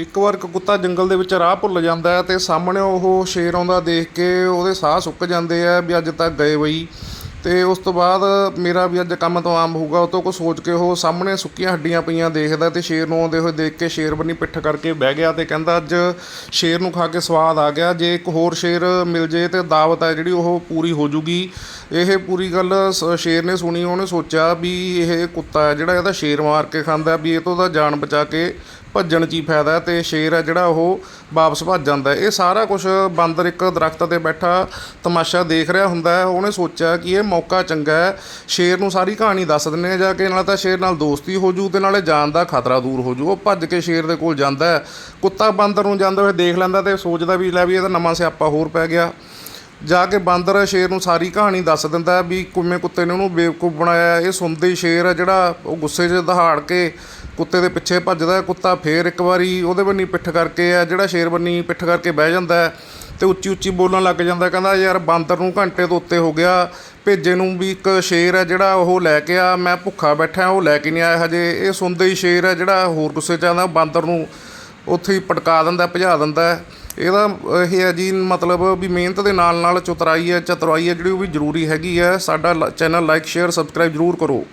ਇੱਕ ਵਾਰ ਇੱਕ ਕੁੱਤਾ ਜੰਗਲ ਦੇ ਵਿੱਚ ਰਾਹ ਭੁੱਲ ਜਾਂਦਾ ਹੈ ਤੇ ਸਾਹਮਣੇ ਉਹ ਸ਼ੇਰ ਆਉਂਦਾ ਦੇਖ ਕੇ ਉਹਦੇ ਸਾਹ ਸੁੱਕ ਜਾਂਦੇ ਆ ਵੀ ਅੱਜ ਤੱਕ ਗਏ ਬਈ। ਤੇ ਉਸ ਤੋਂ ਬਾਅਦ ਮੇਰਾ ਵੀ ਅੱਜ ਕੰਮ ਤੋਂ ਆਮ ਹੋਊਗਾ, ਉਹ ਤੋਂ ਕੁਛ ਸੋਚ ਕੇ ਉਹ ਸਾਹਮਣੇ ਸੁੱਕੀਆਂ ਹੱਡੀਆਂ ਪਈਆਂ ਦੇਖਦਾ ਤੇ ਸ਼ੇਰ ਨੂੰ ਆਉਂਦੇ ਹੋਏ ਦੇਖ ਕੇ ਸ਼ੇਰ ਬੰਨੀ ਪਿੱਠ ਕਰਕੇ ਬਹਿ ਗਿਆ ਤੇ ਕਹਿੰਦਾ, ਅੱਜ ਸ਼ੇਰ ਨੂੰ ਖਾ ਕੇ ਸਵਾਦ ਆ ਗਿਆ, ਜੇ ਇੱਕ ਹੋਰ ਸ਼ੇਰ ਮਿਲ ਜੇ ਤੇ ਦਾਵਤ ਹੈ ਜਿਹੜੀ ਉਹ ਪੂਰੀ ਹੋ ਜੂਗੀ। ਇਹ ਪੂਰੀ ਗੱਲ ਸ- ਸ਼ੇਰ ਨੇ ਸੁਣੀ, ਉਹਨੇ ਸੋਚਿਆ ਵੀ ਇਹ ਕੁੱਤਾ ਹੈ ਜਿਹੜਾ ਇਹਦਾ ਸ਼ੇਰ ਮਾਰ ਕੇ ਖਾਂਦਾ, ਵੀ ਇਹ ਤੋਂ ਤਾਂ ਜਾਨ ਬਚਾ ਕੇ ਭੱਜਣ 'ਚ ਹੀ ਫਾਇਦਾ ਹੈ ਤੇ ਸ਼ੇਰ ਹੈ ਜਿਹੜਾ ਉਹ ਵਾਪਸ ਭੱਜ ਜਾਂਦਾ ਹੈ। ਇਹ ਸਾਰਾ ਕੁਝ ਬਾਂਦਰ ਇੱਕ ਦਰਖਤ ਤੇ ਬੈਠਾ ਤਮਾਸ਼ਾ ਦੇਖ ਰਿਹਾ ਹੁੰਦਾ ਹੈ। ਉਹਨੇ ਸੋਚਿਆ ਕਿ ਇਹ ਮੌਕਾ ਚੰਗਾ ਹੈ। ਸ਼ੇਰ ਨੂੰ ਸਾਰੀ ਕਹਾਣੀ ਦੱਸ ਦਿੰਨੇ ਆ ਜਾ ਕੇ ਨਾਲ ਤਾਂ ਸ਼ੇਰ ਨਾਲ ਦੋਸਤੀ ਹੋ ਜੂ ਤੇ ਨਾਲੇ ਜਾਨ ਦਾ ਖਤਰਾ ਦੂਰ ਹੋ ਜੂ। ਉਹ ਭੱਜ ਕੇ ਸ਼ੇਰ ਦੇ ਕੋਲ ਜਾਂਦਾ ਹੈ। ਕੁੱਤਾ ਬਾਂਦਰ ਨੂੰ ਜਾਂਦੇ ਹੋਏ ਦੇਖ ਲੈਂਦਾ ਤੇ ਸੋਚਦਾ ਵੀ ਲੈ ਵੀ ਇਹਦਾ ਨਵਾਂ ਸਿਆਪਾ ਹੋਰ ਪੈ ਗਿਆ। ਜਾ ਕੇ ਬਾਂਦਰ ਸ਼ੇਰ ਨੂੰ ਸਾਰੀ ਕਹਾਣੀ ਦੱਸ ਦਿੰਦਾ ਹੈ ਵੀ ਕਿਵੇਂ ਕੁੱਤੇ ਨੇ ਉਹਨੂੰ ਬੇਵਕੂਫ ਬਣਾਇਆ ਇਹ ਸੁਣਦੇ ਹੀ ਸ਼ੇਰ ਹੈ ਜਿਹੜਾ ਉਹ ਗੁੱਸੇ 'ਚ ਦਹਾੜ ਕੇ ਕੁੱਤੇ ਦੇ ਪਿੱਛੇ ਭੱਜਦਾ ਕੁੱਤਾ ਫੇਰ ਇੱਕ ਵਾਰੀ ਉਹਦੇ ਬੰਨੀ ਪਿੱਠ ਕਰਕੇ ਆ ਜਿਹੜਾ ਸ਼ੇਰ ਬੰਨੀ ਪਿੱਠ ਕਰਕੇ ਬਹਿ ਜਾਂਦਾ ਹੈ ਤੇ ਉੱਚੀ ਉੱਚੀ ਬੋਲਣ ਲੱਗ ਜਾਂਦਾ ਕਹਿੰਦਾ, ਯਾਰ ਬਾਂਦਰ ਨੂੰ ਘੰਟੇ ਤੋਂ ਉੱਤੇ ਹੋ ਗਿਆ, ਭੇਜੇ ਨੂੰ ਵੀ ਇੱਕ ਸ਼ੇਰ ਹੈ ਜਿਹੜਾ ਉਹ ਲੈ ਕੇ ਆ, ਮੈਂ ਭੁੱਖਾ ਬੈਠਾ ਉਹ ਲੈ ਕੇ ਨਹੀਂ ਆਇਆ ਹਜੇ। ਇਹ ਸੁਣਦੇ ਹੀ ਸ਼ੇਰ ਹੈ ਜਿਹੜਾ ਹੋਰ ਗੁੱਸੇ 'ਚ ਆਉਂਦਾ ਬਾਂਦਰ ਨੂੰ ਉੱਥੇ ਹੀ ਪਟਕਾ ਦਿੰਦਾ, ਭਜਾ ਦਿੰਦਾ ਇਹਦਾ ਇਹ ਹੈ ਜੀ, ਮਤਲਬ ਵੀ ਮਿਹਨਤ ਦੇ ਨਾਲ ਨਾਲ ਚਤੁਰਾਈ ਹੈ ਚਤੁਰਾਈ ਹੈ ਜਿਹੜੀ ਉਹ ਵੀ ਜ਼ਰੂਰੀ ਹੈਗੀ ਹੈ। ਸਾਡਾ ਚੈਨਲ ਲਾਈਕ ਸ਼ੇਅਰ ਸਬਸਕ੍ਰਾਈਬ ਜ਼ਰੂਰ ਕਰੋ।